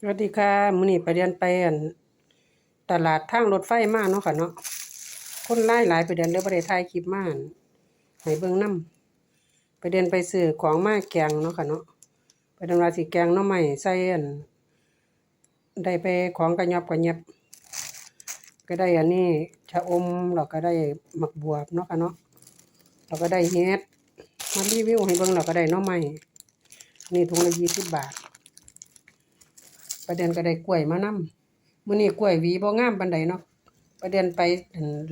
สวัสดีค่ะมื้อนี้ไปเรียนไปอันตลาดทางรถไฟมาเนาะค่ะเนาะคนหลายหลายไปเดินเลยบ่ได้ถ่ายคลิปมานให้เบิ่งนํไปเดินไปซื้อของมาแกงเนาะค่ะเนาะไปเดินว่าสิแกงหน่อไม้ใส่อันได้ไปของกระยอบกระย็บก็ได้อันนี้ชะอมแล้วก็ได้หมักบวบเนาะค่ะเนาะแล้วก็ได้เฮ็ดมารีวิวให้เบิ่งแล้วก็ได้หน่อไม้นี่ถุงละ20บาท ประเด็นก็ได้กล้วยมานำมื้อนี้กล้วยหวีบ่งามปานใดเนาะประเด็นไป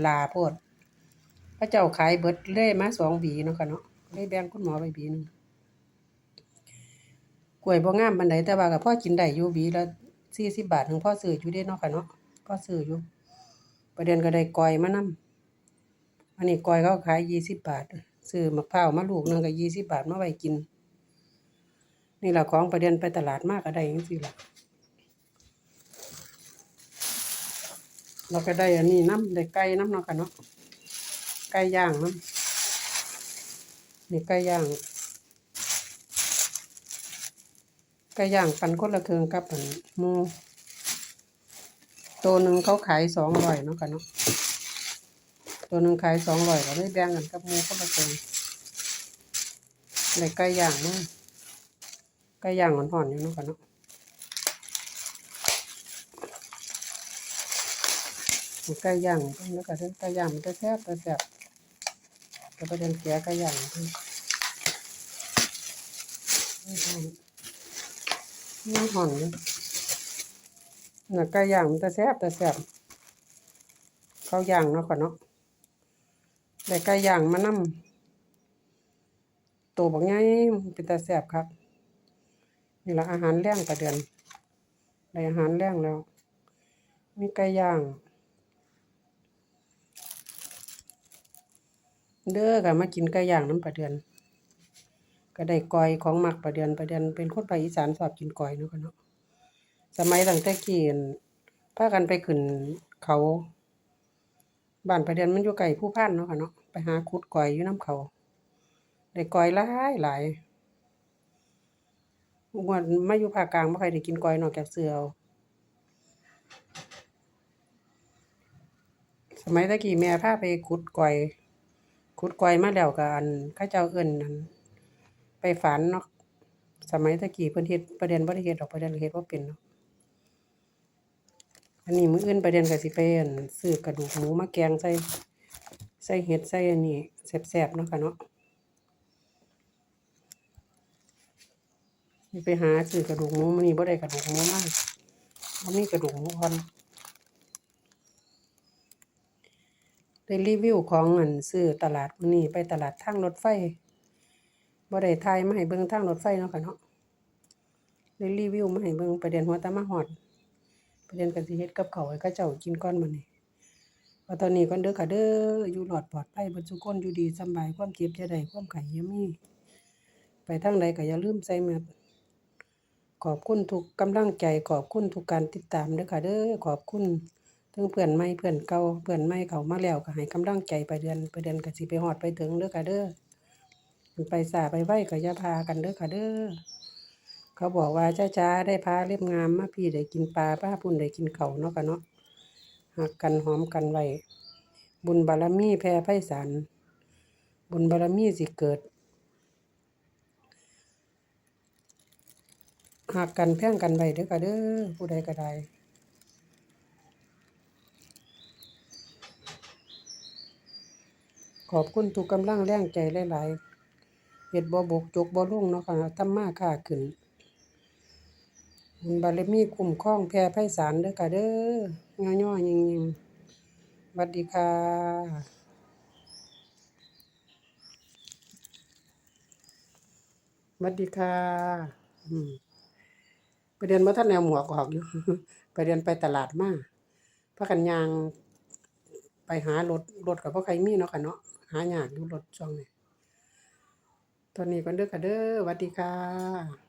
ลาโพดพระเจ้าขายเบิดเลยมาสองหวีเนาะค่ะเนาะเลยแบ่งคุณหมอไปหวีนึงกล้วยบ่งามปานใดแต่ว่าก็พอกินได้อยู่หวีละ40บบาทถึงพ่อซื้ออยู่เด้เนาะค่ะเนาะพ่อซื้ออยู่ ประเด็นก็ได้กล้วยมานำอันนี้กล้วยเขาขาย20บบาทซื้อมะพร้าวมาลูกหนึงก็20บบาทมาไว้กิน นี่แหละของประเด็นไปตลาดมาก็ได้จังซี่ล่ะ เราก็ได้อันนี้น้ำได้ไก่น้ำเนาะค่ะเนาะไก่ย่างน้ำนี่ไก่ย่างไก่ย่างปันคนละเครึ่งกับอันหมูตัวหนึ่งเขาขายสองร้อยเนาะค่ะเนาะตัวหนึ่งขายสองร้อยก็เลยแบ่งกันกับหมูคนละเครึ่งได้ไก่ย่างมาไก่ย่างห่อนๆอยู่เนาะค่ะเนาะ ไก่ย่างแล้วก็ไก่ย่างมันจะแซ่บจะแซ่บก็ประเด็นเสียไก่ย่างนี่ห่อนเลยน่ะไก่ย่างมันจะแซ่บจะแซ่บเขาย่างเนาะก่อนเนาะได้ไก่ย่างมานำตัวบักใหญ่เป็นตาแซ่บครับนี่ละอาหารแรงประเดือนได้อาหารแรงแล้ว มีไก่ย่าง เด้อก็มากินไก่ย่างน้ำปลาเดือน ก็ได้กอยของหมักปลาเดือนปลาเดือนเป็นคนภาคอีสานชอบกินกอยเนาะค่ะเนาะสมัยตั้งแต่กี้อั่นพากันไปขึ้นเขาบ้านปลาเดือนมันอยู่ไกลผู้พันเนาะค่ะเนาะไปหาขุดกอยอยู่น้ำเขาได้กอยหลายหลายม่วนมาอยู่ภาคกลางบ่ใค่อยได้กินกอยนอกจากซื้อเอาสมัยตะกี้แม่พาไปขุดกอย ขุดกอยมาแล้วก็อันเขาเจ้าเอิ้นอันไปฝันเนาะสมัยตะกี้เพิ่นเฮ็ดประเด็นบ่ได้เฮ็ดดอกประเด็นเฮ็ดบ่เป็นเนาะอันนี้มื้ออื่นประเด็นก็สิไปอั่นซื้อกระดูกหมูมาแกงใส่ใส่เห็ดใส่อันนี้แซ่บๆเนาะค่ะเนาะไปหาซื้อกระดูกหมูมื้อนี้บ่ได้กระดูกหมูมาบ่มีกระดูกหมูอ่อน ได้รีวิวของอันซื้อตลาดมื้อนี้ไปตลาดทางรถไฟบ่ได้ถ่ายมาให้เบิ่งทางรถไฟเนาะค่ะเนาะได้รีวิวมาให้เบิ่งประเด็นหัวตะมาฮอดประเด็นก็สิเฮ็ดกับเขาให้เขาเจ้ากินก่อนมื้อนี้ว่าตอนนี้ก่อนเด้อค่ะเด้ออยู่รอดปลอดภัยบิดทุกคนอยู่ดีสบายความเจ็บอย่าได้ความไข้อย่ามีไปทางใดก็อย่าลืมใส่แมสขอบคุณทุกกำลังใจขอบคุณทุกการติดตามเด้อค่ะเด้อขอบคุณ ถึงเพื่อนใหม่เพื่อนเก่าเพื่อนใหม่เขามาแล้วก็ให้กำลังใจไปเดือนไปเดือนก็สิไปฮอดไปถึงเด้อค่ะเด้อไปสาไปไหวก็อย่าพากันเด้อค่ะเด้อเขาบอกว่าจ้าๆได้พาเล็บงามมาพี่ได้กินปลาป้าพุ่นได้กินเขาเนาะค่ะเนาะหักกันหอมกันไว้บุญบารมีแผ่ไพศาลบุญบารมีสิเกิดหักกันแพ่งกันไว้เด้อค่ะเด้อผู้ใดก็ได้ ขอบคุณทุกกำลังแรงใจหลายๆเฮ็ดบ่บกจกบ่ลงเนาะค่ะทำมาค้าขึ้นบุญบารมีคุ้มครองแผ่ไพศาลเด้อค่ะเด้อย่อๆยิงๆสวัสดีค่ะสวัสดีค่ะอืมไปเรียนบ่ทันได้เอาหมวกออกอยู่ไปเรียนไปตลาดมาพากันยาง ไปหารถรถก็บ่ค่อยมีเนาะค่ะเนาะ หายากอยู่รถช่วงนี้ตอนนี้ก่อนเด้อค่ะเด้อสวัสดีค่ะ